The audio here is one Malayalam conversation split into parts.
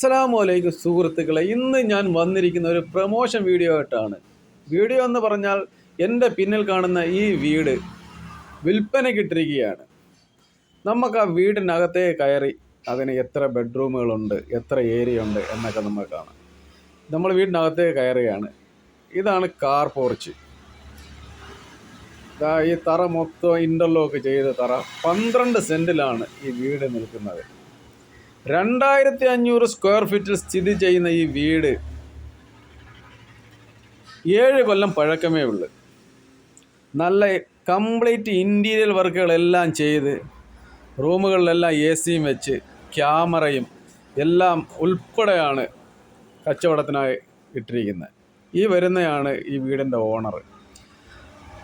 അസ്സലാമു അലൈക്കും സുഹൃത്തുക്കളെ. ഇന്ന് ഞാൻ വന്നിരിക്കുന്ന ഒരു പ്രൊമോഷൻ വീഡിയോ ആയിട്ടാണ്. വീഡിയോ എന്ന് പറഞ്ഞാൽ എന്റെ പിന്നിൽ കാണുന്ന ഈ വീട് വിൽപ്പനയ്ക്കിട്ടിരിക്കുകയാണ്. നമുക്ക് ആ വീടിനകത്തേ കയറി അതിന് എത്ര ബെഡ്റൂമുകളുണ്ട് എത്ര ഏരിയ ഉണ്ട് എന്നൊക്കെ നമ്മൾ കാണാം. നമ്മൾ വീടിനകത്തേ കയറുകയാണ്. ഇതാണ് കാർ പോർച്ച് ഈ തറ മൊത്തം ഇന്റർലോക്ക് ചെയ്ത തറ പന്ത്രണ്ട് സെന്റിലാണ് ഈ വീട് നിൽക്കുന്നത്. രണ്ടായിരത്തി അഞ്ഞൂറ് സ്ക്വയർ ഫീറ്റിൽ സ്ഥിതി ചെയ്യുന്ന ഈ വീട് ഏഴ് കൊല്ലം പഴക്കമേ ഉള്ളൂ. നല്ല കംപ്ലീറ്റ് ഇന്റീരിയൽ വർക്കുകളെല്ലാം ചെയ്ത് റൂമുകളിലെല്ലാം എ സിയും വെച്ച് ക്യാമറയും എല്ലാം ഉൾപ്പെടെയാണ് കച്ചവടത്തിനായി ഇട്ടിരിക്കുന്നത്. ഈ വരുന്നയാണ് ഈ വീടിന്റെ ഓണർ.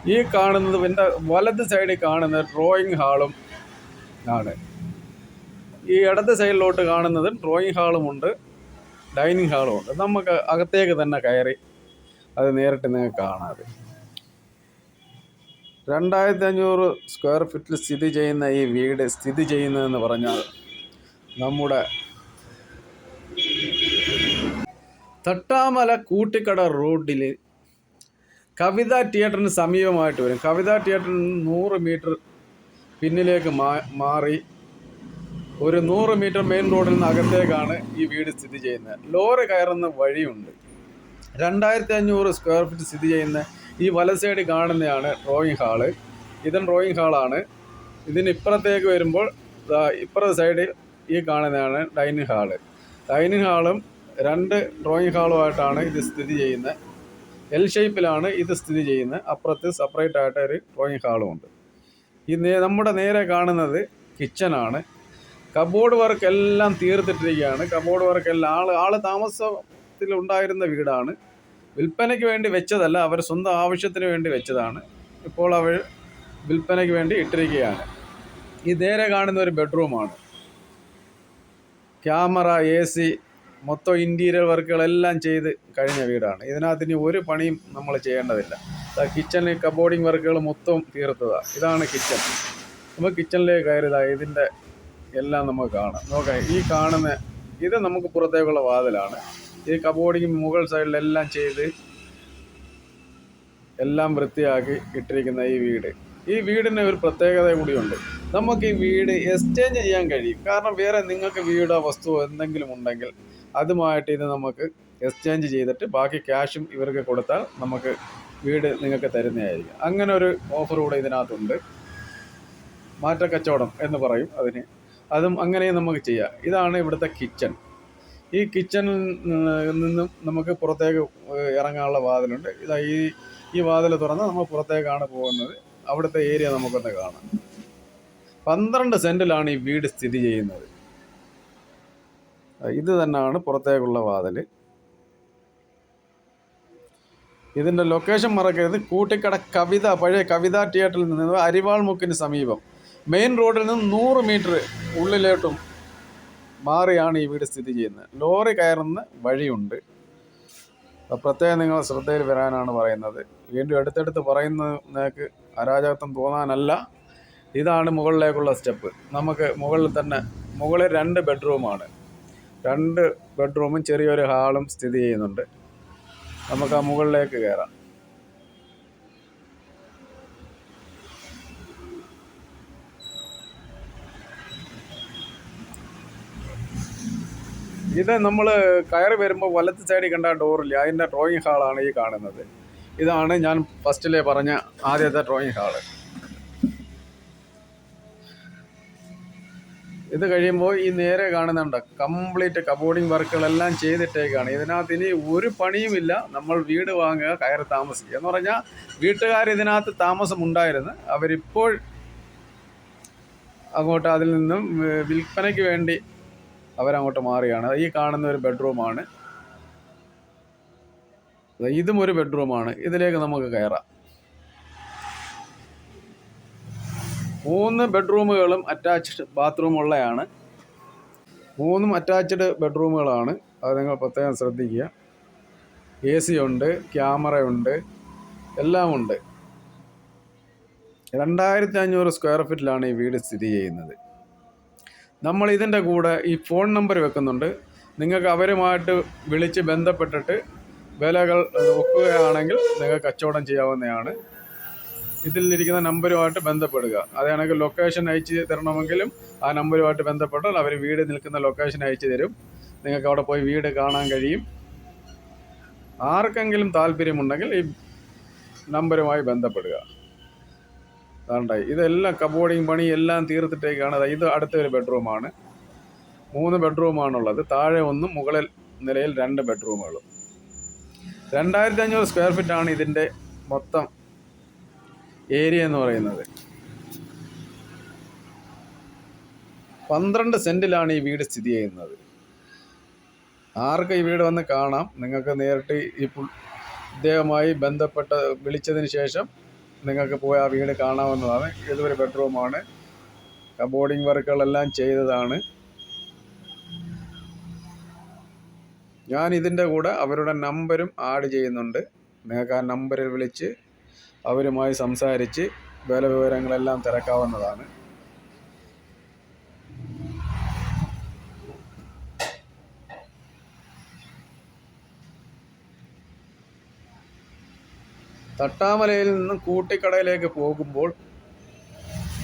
ഈ കാണുന്നത് എന്റെ വലത് സൈഡിൽ കാണുന്ന ഡ്രോയിങ് ഹാളും ആണ്. ഈ ഇടത് സൈഡിലോട്ട് കാണുന്നത് ഡ്രോയിങ് ഹാളുമുണ്ട് ഡൈനിങ് ഹാളും ഉണ്ട്. നമുക്ക് അകത്തേക്ക് തന്നെ കയറി അത് നേരിട്ട് നിങ്ങൾക്ക് കാണാതെ രണ്ടായിരത്തി അഞ്ഞൂറ് സ്ക്വയർ ഫീറ്റിൽ സ്ഥിതി ചെയ്യുന്ന ഈ വീട് സ്ഥിതി ചെയ്യുന്നതെന്ന് പറഞ്ഞാൽ നമ്മുടെ തട്ടാമല കൂട്ടിക്കട റോഡിൽ കവിത തിയേറ്ററിന് സമീപമായിട്ട് വരും. കവിത തിയേറ്ററിന് നൂറ് മീറ്റർ പിന്നിലേക്ക് മാറി ഒരു നൂറ് മീറ്റർ മെയിൻ റോഡിൽ നിന്ന് അകത്തേക്കാണ് ഈ വീട് സ്ഥിതി ചെയ്യുന്നത്. ലോറി കയറുന്ന വഴിയുണ്ട്. രണ്ടായിരത്തി അഞ്ഞൂറ് സ്ക്വയർ ഫീറ്റ് സ്ഥിതി ചെയ്യുന്ന ഈ വലസൈഡ് കാണുന്നതാണ് ഡ്രോയിങ് ഹാൾ ഇതും ഡ്രോയിങ് ഹാളാണ് ഇതിന് ഇപ്പുറത്തേക്ക് വരുമ്പോൾ ഇപ്പുറത്തെ സൈഡിൽ ഈ കാണുന്നതാണ് ഡൈനിങ് ഹാൾ ഡൈനിങ് ഹാളും രണ്ട് ഡ്രോയിങ് ഹാളുമായിട്ടാണ് ഇത് സ്ഥിതി ചെയ്യുന്നത് എൽ ഷേപ്പിലാണ് ഇത് സ്ഥിതി ചെയ്യുന്നത് അപ്പുറത്ത് സെപ്പറേറ്റ് ആയിട്ട് ഒരു ഡ്രോയിങ് ഹാളും ഉണ്ട്. ഈ നമ്മുടെ നേരെ കാണുന്നത് കിച്ചണാണ് കബോർഡ് വർക്ക് എല്ലാം തീർത്തിട്ടിരിക്കുകയാണ്. കബോർഡ് വർക്ക് എല്ലാം ആൾ ആൾ താമസത്തിൽ ഉണ്ടായിരുന്ന വീടാണ്. വിൽപ്പനയ്ക്ക് വേണ്ടി വെച്ചതല്ല അവർ സ്വന്തം ആവശ്യത്തിന് വേണ്ടി വെച്ചതാണ്. ഇപ്പോൾ അവർ വിൽപ്പനയ്ക്ക് വേണ്ടി ഇട്ടിരിക്കുകയാണ്. ഈ നേരെ കാണുന്ന ഒരു ബെഡ്റൂമാണ്. ക്യാമറ എ സി മൊത്തം ഇന്റീരിയർ വർക്കുകളെല്ലാം ചെയ്ത് കഴിഞ്ഞ വീടാണ്. ഇതിനകത്ത് ഇനി ഒരു പണിയും നമ്മൾ ചെയ്യേണ്ടതില്ല. കിച്ചണിൽ കബോർഡിങ് വർക്കുകൾ മൊത്തം തീർത്തതാണ് ഇതാണ് കിച്ചൺ നമ്മൾ കിച്ചണിലേക്ക് കയറിയതാണ് ഇതിന്റെ എല്ലാം നമുക്ക് കാണാം. നോക്കാം ഈ കാണുന്ന ഇത് നമുക്ക് പുറത്തേക്കുള്ള വാതിലാണ്. ഈ കബോർഡിങ് മുകൾ സൈഡിലെല്ലാം ചെയ്ത് എല്ലാം വൃത്തിയാക്കി ഇട്ടിരിക്കുന്ന ഈ വീട്. ഈ വീടിന് ഒരു പ്രത്യേകത കൂടിയുണ്ട്. നമുക്ക് ഈ വീട് എക്സ്ചേഞ്ച് ചെയ്യാൻ കഴിയും. കാരണം വേറെ നിങ്ങൾക്ക് വീടോ വസ്തുവോ എന്തെങ്കിലും ഉണ്ടെങ്കിൽ അതുമായിട്ട് ഇത് നമുക്ക് എക്സ്ചേഞ്ച് ചെയ്തിട്ട് ബാക്കി ക്യാഷും ഇവർക്ക് കൊടുത്താൽ നമുക്ക് വീട് നിങ്ങൾക്ക് തരുന്നതായിരിക്കും. അങ്ങനെ ഒരു ഓഫർ കൂടെ ഇതിനകത്തുണ്ട്. മാറ്റക്കച്ചവടം എന്ന് പറയും അതിന്. അതും അങ്ങനെ നമുക്ക് ചെയ്യാം. ഇതാണ് ഇവിടുത്തെ കിച്ചൺ ഈ കിച്ചണിൽ നിന്നും നമുക്ക് പുറത്തേക്ക് ഇറങ്ങാനുള്ള വാതിലുണ്ട്. ഇതാ ഈ ഈ വാതിൽ തുറന്ന് നമ്മൾ പുറത്തേക്കാണ് പോകുന്നത്. അവിടുത്തെ ഏരിയ നമുക്കൊന്ന് കാണാം. പന്ത്രണ്ട് സെന്റിലാണ് ഈ വീട് സ്ഥിതി ചെയ്യുന്നത്. ഇത് തന്നെയാണ് പുറത്തേക്കുള്ള വാതിൽ ഇതിന്റെ ലൊക്കേഷൻ മറക്കരുത്. കൂട്ടിക്കട കവിത പഴയ കവിതാ തിയേറ്ററിൽ നിന്ന് അരിവാൾ മുക്കിന് സമീപം. മെയിൻ റോഡിൽ നിന്ന് നൂറ് മീറ്റർ ഉള്ളിലോട്ടും മാറിയാണ് ഈ വീട് സ്ഥിതി ചെയ്യുന്നത്. ലോറി കയറുന്ന വഴിയുണ്ട്. പ്രത്യേകം നിങ്ങൾ ശ്രദ്ധയിൽ വരാനാണ് പറയുന്നത്. വീണ്ടും അടുത്തടുത്ത് പറയുന്ന നിങ്ങൾക്ക് അരാജകത്വം തോന്നാനല്ല. ഇതാണ് മുകളിലേക്കുള്ള സ്റ്റെപ്പ്. നമുക്ക് മുകളിൽ തന്നെ മുകളിൽ രണ്ട് ബെഡ്റൂമാണ്. രണ്ട് ബെഡ്റൂമും ചെറിയൊരു ഹാളും സ്ഥിതി ചെയ്യുന്നുണ്ട്. നമുക്ക് ആ മുകളിലേക്ക് കയറാം. ഇത് നമ്മൾ കയറി വരുമ്പോൾ വലത്ത് സൈഡിൽ കണ്ട ഡോറില്ല അതിന്റെ ഡ്രോയിങ് ഹാളാണ് ഈ കാണുന്നത്. ഇതാണ് ഞാൻ ഫസ്റ്റിലെ പറഞ്ഞ ആദ്യത്തെ ഡ്രോയിങ് ഹാൾ ഇത് കഴിയുമ്പോൾ ഈ നേരെ കാണുന്നുണ്ട്. കംപ്ലീറ്റ് കബോർഡിങ് വർക്കുകളെല്ലാം ചെയ്തിട്ടേക്കാണ്. ഇതിനകത്ത് ഇനി ഒരു പണിയുമില്ല നമ്മൾ വീട് വാങ്ങുക കയറി താമസിക്കുക. എന്ന് പറഞ്ഞാൽ വീട്ടുകാർ ഇതിനകത്ത് താമസമുണ്ടായിരുന്നു അവരിപ്പോൾ അങ്ങോട്ട് അതിൽ നിന്നും വിൽപ്പനയ്ക്ക് വേണ്ടി അവരങ്ങോട്ട് മാറിയാണ് ഈ കാണുന്ന ഒരു ബെഡ്റൂമാണ് ഇതും ഒരു ബെഡ്റൂമാണ് ഇതിലേക്ക് നമുക്ക് കയറാം. മൂന്ന് ബെഡ്റൂമുകളും അറ്റാച്ച്ഡ് ബാത്റൂം ഉള്ളതാണ് മൂന്നും അറ്റാച്ച്ഡ് ബെഡ്റൂമുകളാണ് അത് നിങ്ങൾ പ്രത്യേകം ശ്രദ്ധിക്കുക. എ സി ഉണ്ട് ക്യാമറയുണ്ട് എല്ലാം ഉണ്ട്. രണ്ടായിരത്തി അഞ്ഞൂറ് സ്ക്വയർ ഫീറ്റിലാണ് ഈ വീട് സ്ഥിതി ചെയ്യുന്നത്. നമ്മൾ ഇതിന്റെ കൂടെ ഈ ഫോൺ നമ്പർ വെക്കുന്നുണ്ട്. നിങ്ങൾക്ക് അവരുമായിട്ട് വിളിച്ച് ബന്ധപ്പെട്ടിട്ട് വിലകൾ ഒക്കുകയാണെങ്കിൽ നിങ്ങൾക്ക് കച്ചവടം ചെയ്യാവുന്നതാണ്. ഇതിലിരിക്കുന്ന നമ്പരുമായിട്ട് ബന്ധപ്പെടുക. അതാണെങ്കിൽ ലൊക്കേഷൻ അയച്ച് തരണമെങ്കിലും ആ നമ്പരുമായിട്ട് ബന്ധപ്പെട്ടാൽ അവർ വീട് നിൽക്കുന്ന ലൊക്കേഷൻ അയച്ചു തരും. നിങ്ങൾക്ക് അവിടെ പോയി വീട് കാണാൻ കഴിയും. ആർക്കെങ്കിലും താല്പര്യമുണ്ടെങ്കിൽ ഈ നമ്പരുമായി ബന്ധപ്പെടുക. അതുകൊണ്ടായി ഇതെല്ലാം കബോർഡിങ് പണി എല്ലാം തീർത്തിട്ടേക്കാണ്. ഇത് അടുത്ത ഒരു ബെഡ്റൂമാണ് മൂന്ന് ബെഡ്റൂമാണുള്ളത് താഴെ ഒന്നും മുകളിൽ നിലയിൽ രണ്ട് ബെഡ്റൂമുകളും രണ്ടായിരത്തി അഞ്ഞൂറ് സ്ക്വയർ ഫീറ്റ് ആണ് ഇതിന്റെ മൊത്തം ഏരിയ എന്ന് പറയുന്നത്. പന്ത്രണ്ട് സെന്റിലാണ് ഈ വീട് സ്ഥിതി ചെയ്യുന്നത്. ആർക്ക് ഈ വീട് വന്ന് കാണാം? നിങ്ങൾക്ക് നേരിട്ട് ഈ ഇദ്ദേഹവുമായി ബന്ധപ്പെട്ട് വിളിച്ചതിന് ശേഷം നിങ്ങൾക്ക് പോയി ആ വീട് കാണാവുന്നതാണ്. ഇതൊരു ബെഡ്റൂമാണ്. കബോർഡിങ് വർക്കുകളെല്ലാം ചെയ്തതാണ്. ഞാൻ ഇതിന്റെ കൂടെ അവരുടെ നമ്പരും ആഡ് ചെയ്യുന്നുണ്ട്. നിങ്ങൾക്ക് ആ നമ്പറിൽ വിളിച്ച് അവരുമായി സംസാരിച്ച് വില വിവരങ്ങളെല്ലാം തിരക്കാവുന്നതാണ്. തട്ടാമലയിൽ നിന്നും കൂട്ടിക്കടയിലേക്ക് പോകുമ്പോൾ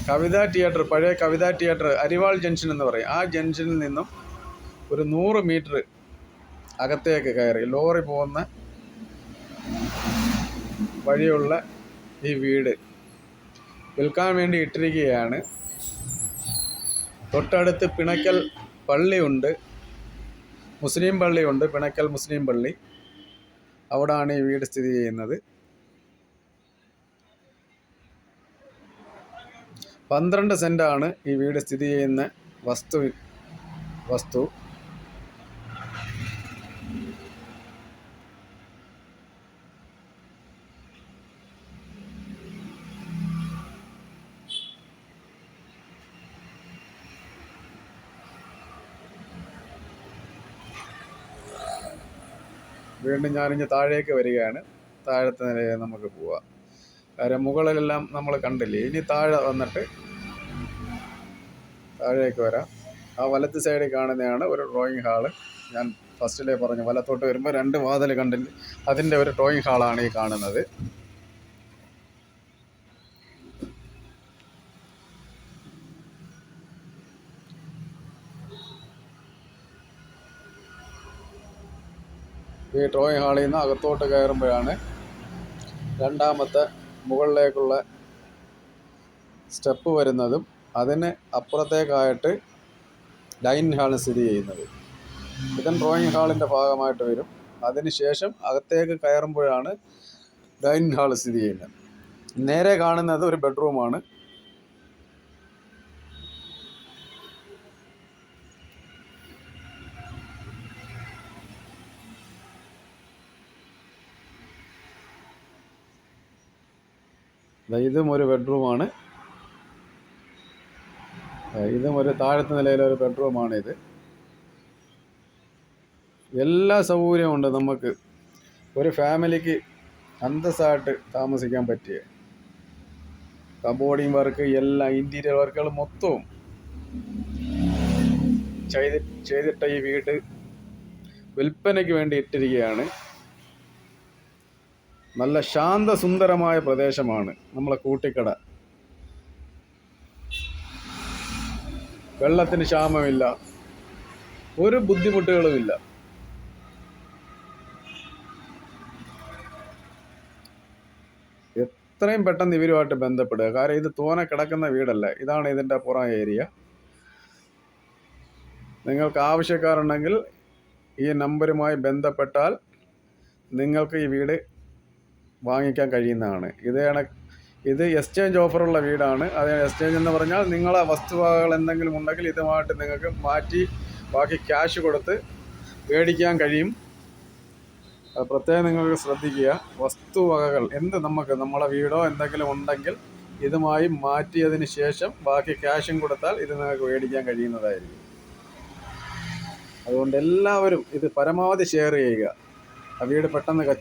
കവിത തിയേറ്റർ പഴയ കവിത തിയേറ്റർ അരിവാൾ ജംഗ്ഷൻ എന്ന് പറയും. ആ ജംഗ്ഷനിൽ നിന്നും ഒരു നൂറ് മീറ്റർ അകത്തേക്ക് കയറി ലോറി പോകുന്ന വഴിയുള്ള ഈ വീട് വിൽക്കാൻ വേണ്ടി ഇട്ടിരിക്കുകയാണ്. തൊട്ടടുത്ത് പിണക്കൽ പള്ളിയുണ്ട് മുസ്ലിം പള്ളിയുണ്ട് പിണക്കൽ മുസ്ലിം പള്ളി. അവിടാണ് ഈ വീട് സ്ഥിതി ചെയ്യുന്നത്. പന്ത്രണ്ട് സെന്റാണ് ഈ വീട് സ്ഥിതി ചെയ്യുന്ന വസ്തു വസ്തു. വീണ്ടും ഞാനിഞ്ഞ് താഴേക്ക് വരികയാണ്. താഴത്തെ നിലയിൽ നമുക്ക് പോവാം. കാര്യം മുകളിലെല്ലാം നമ്മൾ കണ്ടില്ലേ? ഇനി താഴെ വന്നിട്ട് താഴേക്ക് വരാം. ആ വലത്ത് സൈഡിൽ കാണുന്നതാണ് ഒരു ഡ്രോയിങ് ഹാൾ ഞാൻ ഫസ്റ്റിലേ പറഞ്ഞു വലത്തോട്ട് വരുമ്പോൾ രണ്ട് വാതിൽ കണ്ടില്ല? അതിന്റെ ഒരു ഡ്രോയിങ് ഹാളാണ് ഈ കാണുന്നത്. ഈ ഡ്രോയിങ് ഹാളിൽ നിന്ന് അകത്തോട്ട് കയറുമ്പോഴാണ് രണ്ടാമത്തെ മുകളിലേക്കുള്ള സ്റ്റെപ്പ് വരുന്നതും അതിന് അപ്പുറത്തേക്കായിട്ട് ഡൈനിങ് ഹാൾ സ്ഥിതി ചെയ്യുന്നത്. ഇതും ഡ്രോയിങ് ഹാളിന്റെ ഭാഗമായിട്ട് വരും. അതിന് ശേഷം അകത്തേക്ക് കയറുമ്പോഴാണ് ഡൈനിങ് ഹാൾ സ്ഥിതി ചെയ്യുന്നത്. നേരെ കാണുന്നത് ഒരു ബെഡ്റൂമാണ്. ഇതും ഒരു ബെഡ്റൂമാണ് ഇതും ഒരു താഴത്തെ നിലയിലെ ഒരു ബെഡ്റൂമാണ് ഇത്. എല്ലാ സൗകര്യവും ഉണ്ട് നമുക്ക്. ഒരു ഫാമിലിക്ക് അന്തസ്സായിട്ട് താമസിക്കാൻ പറ്റിയ. കബോർഡിങ് വർക്ക് എല്ലാ ഇന്റീരിയർ വർക്കുകൾ മൊത്തവും ചെയ്തി ചെയ്തിട്ട ഈ വീട് വിൽപ്പനയ്ക്ക് വേണ്ടി ഇട്ടിരിക്കുകയാണ്. നല്ല ശാന്തസുന്ദരമായ പ്രദേശമാണ് നമ്മളെ കൂട്ടിക്കട. വെള്ളത്തിന് ക്ഷാമമില്ല. ഒരു ബുദ്ധിമുട്ടുകളുമില്ല. എത്രയും പെട്ടെന്ന് ഇവരുമായിട്ട് ബന്ധപ്പെടുക. കാരണം ഇത് തോനെ കിടക്കുന്ന വീടല്ല. ഇതാണ് ഇതിന്റെ പുറം ഏരിയ. നിങ്ങൾക്ക് ആവശ്യക്കാരുണ്ടെങ്കിൽ ഈ നമ്പരുമായി ബന്ധപ്പെട്ടാൽ നിങ്ങൾക്ക് ഈ വീട് വാങ്ങിക്കാൻ കഴിയുന്നതാണ്. ഇത് ഇത് എക്സ്ചേഞ്ച് ഓഫറുള്ള വീടാണ്. അത് എക്സ്ചേഞ്ച് എന്ന് പറഞ്ഞാൽ നിങ്ങളെ വസ്തുവകകൾ എന്തെങ്കിലും ഉണ്ടെങ്കിൽ ഇതുമായിട്ട് നിങ്ങൾക്ക് മാറ്റി ബാക്കി ക്യാഷ് കൊടുത്ത് മേടിക്കാൻ കഴിയും. അത് പ്രത്യേകം നിങ്ങൾക്ക് ശ്രദ്ധിക്കുക. വസ്തുവകകൾ എന്ത് നമുക്ക് നമ്മളെ വീടോ എന്തെങ്കിലും ഉണ്ടെങ്കിൽ ഇതുമായി മാറ്റിയതിന് ശേഷം ബാക്കി ക്യാഷും കൊടുത്താൽ ഇത് നിങ്ങൾക്ക് മേടിക്കാൻ കഴിയുന്നതായിരിക്കും. അതുകൊണ്ട് എല്ലാവരും ഇത് പരമാവധി ഷെയർ ചെയ്യുക. ആ വീട് പെട്ടെന്ന് കച്ച